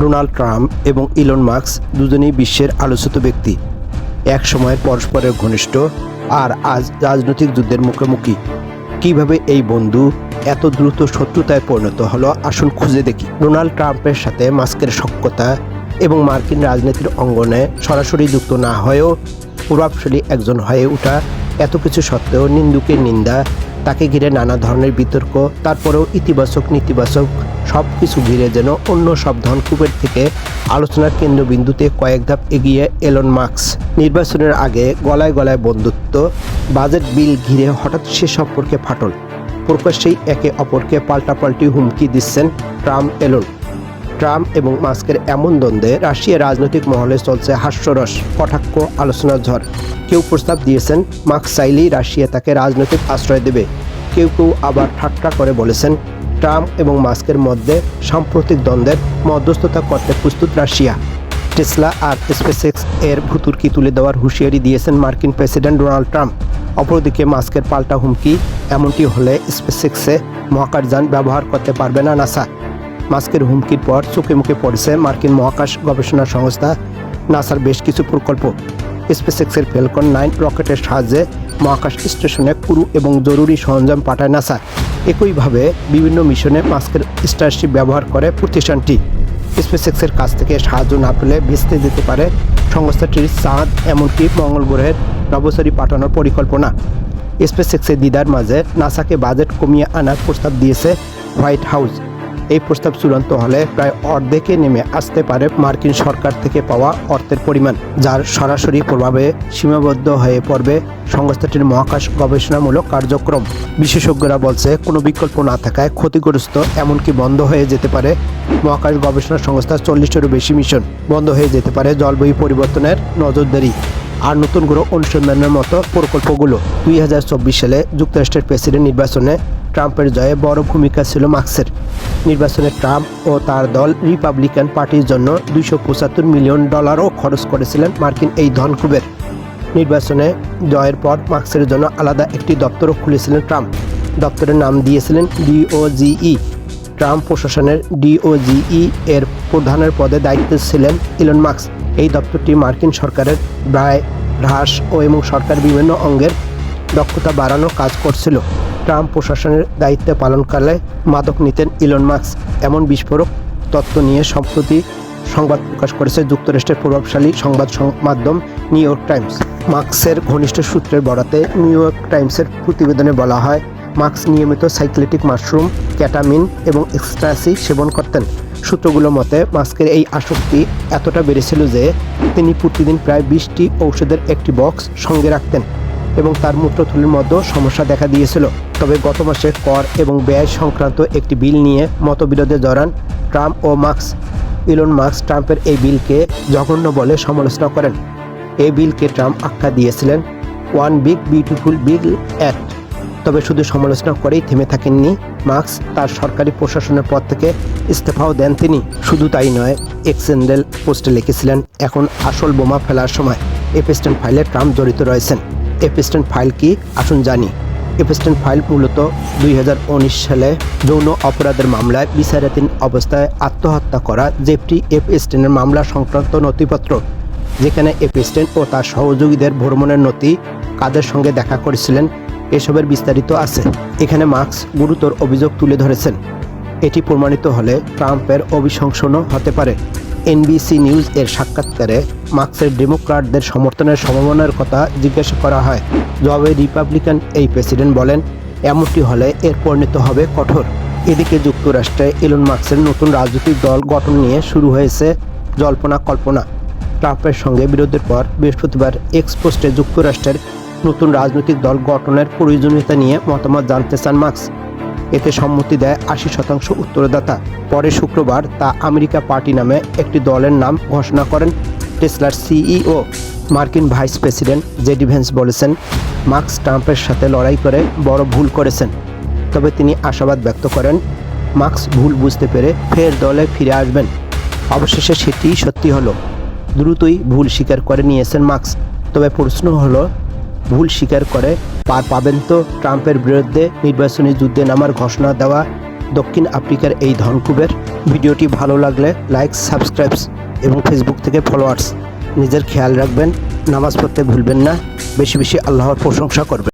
Donald Trump এবং Elon marks দুজনেই বিশ্বের আলোচিত ব্যক্তি। এক সময় পরস্পরের ঘনিষ্ঠ আর আজ রাজনৈতিক যুদ্ধের মুখোমুখি। কীভাবে এই বন্ধু এত দ্রুত শত্রুতায় পরিণত হলো আসুন খুঁজে দেখি। ডোনাল্ড ট্রাম্পের সাথে মাস্কের সক্ষতা এবং মার্কিন রাজনীতির অঙ্গনে সরাসরি যুক্ত না হয়েও প্রভাবশালী একজন হয়ে ওঠা এত কিছু সত্ত্বেও নিন্দুকের নিন্দা তাকে ঘিরে নানা ধরনের বিতর্ক, তারপরেও ইতিবাচক, নেতিবাচক সব কিছু ঘিরে যেন অন্য সব ধনকূপের থেকে আলোচনার কেন্দ্রবিন্দুতে কয়েক ধাপ এগিয়ে এলন মার্কস নির্বাচনের আগে গলায় গলায় বন্ধুত্ব, বাজেট বিল ঘিরে হঠাৎ সে সম্পর্কে ফাটল। প্রকাশ্যেই একে অপরকে পাল্টাপাল্টি হুমকি দিচ্ছেন ট্রাম্প, এলন। ট্রাম্প এবং মাস্কের এমন দ্বন্দ্বে রাশিয়ার রাজনৈতিক মহলে চলছে হাস্যরস, কটাক্ষ, আলোচনার ঝড়। কেউ প্রস্তাব দিয়েছেন, মাস্ক চাইলেই রাশিয়া তাকে রাজনৈতিক আশ্রয় দেবে। কেউ কেউ আবার ঠাট্টা করে বলেছেন, ট্রাম্প এবং মাস্কের মধ্যে সাম্প্রতিক দ্বন্দ্বের মধ্যস্থতা করতে প্রস্তুত রাশিয়া। টেসলা আর স্পেসএক্স এর ভুতুর্কি তুলে দেওয়ার হুঁশিয়ারি দিয়েছেন মার্কিন প্রেসিডেন্ট ডোনাল্ড ট্রাম্প। অপরদিকে মাস্কের পাল্টা হুমকি এমনটি হলে স্পেসএক্সে মহাকাশযান ব্যবহার করতে পারবে না নাসা। মাস্কের হুমকির পর চোখে মুখে পড়েছে মার্কিন মহাকাশ গবেষণা সংস্থা, নাসার বেশ কিছু প্রকল্প। স্পেসএক্সের ফেলকন নাইন রকেটের সাহায্যে মহাকাশ স্টেশনে ক্রু এবং জরুরি সরঞ্জাম পাঠায় নাসা। একইভাবে বিভিন্ন মিশনে মাস্কের স্টারশিপ ব্যবহার করে প্রতিষ্ঠানটি। স্পেসএক্সের কাছ থেকে সাহায্য না পেলে ভেস্তে যেতে পারে সংস্থাটির চাঁদ এমনকি মঙ্গল গ্রহের নবসারী পাঠানোর পরিকল্পনা। স্পেসএক্সের দিদার মাঝে নাসাকে বাজেট কমিয়ে আনার প্রস্তাব দিয়েছে হোয়াইট হাউস। এই প্রস্তাব চূড়ান্ত হলে প্রায় অর্ধেকে নেমে আসতে পারে মার্কিন সরকার থেকে পাওয়া অর্থের পরিমাণ, যার সরাসরি প্রভাবে সীমাবদ্ধ হয়ে পড়বে সংস্থাটির মহাকাশ গবেষণামূলক কার্যক্রম। বিশেষজ্ঞরা বলছে, কোনো বিকল্প না থাকায় ক্ষতিগ্রস্ত এমনকি বন্ধ হয়ে যেতে পারে মহাকাশ গবেষণা সংস্থা চল্লিশেরও বেশি মিশন। বন্ধ হয়ে যেতে পারে জলবায়ু পরিবর্তনের নজরদারি। আর নতুন গ্রহ অনুসন্ধানের মতো প্রকল্পগুলো দুই হাজার চব্বিশ সালে যুক্তরাষ্ট্রের প্রেসিডেন্ট নির্বাচনে ট্রাম্পের জয়ে বড় ভূমিকা ছিল মার্কসের। নির্বাচনে ট্রাম্প ও তার দল রিপাবলিকান পার্টির জন্য দুইশো পঁচাত্তর মিলিয়ন ডলারও খরচ করেছিলেন মার্কিন এই ধনকুবের নির্বাচনে জয়ের পর মার্কসের জন্য আলাদা একটি দপ্তরও খুলেছিলেন ট্রাম্প। দপ্তরের নাম দিয়েছিলেন ডিওজিই ট্রাম্প প্রশাসনের ডিওজিই এর প্রধানের পদে দায়িত্বে ছিলেন ইলন মার্কস এই দপ্তরটি মার্কিন সরকারের ব্যয় হ্রাস ও এবং সরকার বিভিন্ন অঙ্গের দক্ষতা বাড়ানোর কাজ করছিল। ট্রাম্প প্রশাসনের দায়িত্ব পালনকালে মাদক নিতেন ইলন মার্কস এমন বিস্ফোরক তত্ত্ব নিয়ে সম্প্রতি সংবাদ প্রকাশ করেছে যুক্তরাষ্ট্রের প্রভাবশালী সংবাদ মাধ্যম নিউ ইয়র্ক টাইমস। মার্কসের ঘনিষ্ঠ সূত্রের বরাতে নিউ ইয়র্ক টাইমসের প্রতিবেদনে বলা হয় মার্কস নিয়মিত সাইক্লেটিক মাশরুম, ক্যাটামিন এবং এক্সট্রাসি সেবন করতেন। সূত্রগুলোর মতে, মাস্কের এই আসক্তি এতটা বেড়েছিল যে তিনি প্রতিদিন প্রায় বিশটি ঔষধের একটি বক্স সঙ্গে রাখতেন। এবং তার মূত্রথলির মধ্যেও সমস্যা দেখা দিয়েছিল। তবে গত মাসে কর এবং ব্যয় সংক্রান্ত একটি বিল নিয়ে মতবিরোধে জড়ান ট্রাম্প ও মার্কস, ইলন মার্কস ট্রাম্পের এই বিলকে জঘন্য বলে সমালোচনা করেন। এই বিলকে ট্রাম্প আখ্যা দিয়েছিলেন, one big beautiful bill act. তবে শুধু সমালোচনা করেই থেমে থাকেননি, মার্কস তার সরকারি প্রশাসনের পদ থেকে ইস্তফাও দেন তিনি। শুধু তাই নয় এক্সেন্ডেল পোস্টে লিখেছিলেন, এখন আসল বোমা ফেলার সময়। এপিস্টেন ফাইলে ট্রাম্প জড়িত রয়েছেন। এপিস্টেন ফাইল কি? আসুন জানি। এপিস্টেন ফাইল মূলত দুই হাজার উনিশ সালে যৌন অপরাধের মামলায় বিচারাধীন অবস্থায় আত্মহত্যা করা জেফটি এপিস্টেনের মামলা সংক্রান্ত নথিপত্র, যেখানে এপিস্টেন ও তার সহযোগীদের ভ্রমণের নথি কাদের সঙ্গে দেখা করেছিলেন এসবের বিস্তারিত আছে। এখানে মার্কস গুরুতর অভিযোগ তুলে ধরেছেন। এটি প্রমাণিত হলে ট্রাম্পের অভিশংসনও হতে পারে। এনবিসি নিউজ এর সাক্ষাৎকারে মার্কসের ডেমোক্রাটদের সমর্থনের সম্ভাবনার কথা জিজ্ঞাসা করা হয়। জবাবে রিপাবলিকান এই প্রেসিডেন্ট বলেন, এমনটি হলে এর পরিণত হবে কঠোর। এদিকে যুক্তরাষ্ট্রে ইলন মার্কসের নতুন রাজনৈতিক দল গঠন নিয়ে শুরু হয়েছে জল্পনা কল্পনা। ট্রাম্পের সঙ্গে বিরোধের পর বৃহস্পতিবার এক্সপোস্টে যুক্তরাষ্ট্রের নতুন রাজনৈতিক দল গঠনের প্রয়োজনীয়তা নিয়ে মতামত জানতে চান মার্কস। এতে সম্মতি দেয় আশি শতাংশ উত্তরদাতা। পরে শুক্রবার তা আমেরিকা পার্টি নামে একটি দলের নাম ঘোষণা করেন টেসলার সিইও, মার্কিন ভাইস প্রেসিডেন্ট জেডি ভেন্স বলেছেন, মার্কস ট্রাম্পের সাথে লড়াই করে বড় ভুল করেছেন। তবে তিনি আশাবাদ ব্যক্ত করেন, মার্কস ভুল বুঝতে পেরে ফের দলে ফিরে আসবেন। অবশেষে সেটিই সত্যি হলো। দ্রুতই ভুল স্বীকার করে নিয়েছেন মার্কস। তবে প্রশ্ন হলো ভুল স্বীকার করে। পার পাবেন তো ট্রাম্পের বিরুদ্ধে নির্বাচনী যুদ্ধে নামার ঘোষণা দেওয়া দক্ষিণ আফ্রিকার এই ধনকুবের। ভিডিওটি ভালো লাগলে লাইক সাবস্ক্রাইবস এবং ফেসবুক থেকে ফলোয়ার্স। নিজের খেয়াল রাখবেন, নামাজ পড়তে ভুলবেন না। বেশি বেশি আল্লাহর প্রশংসা করবেন।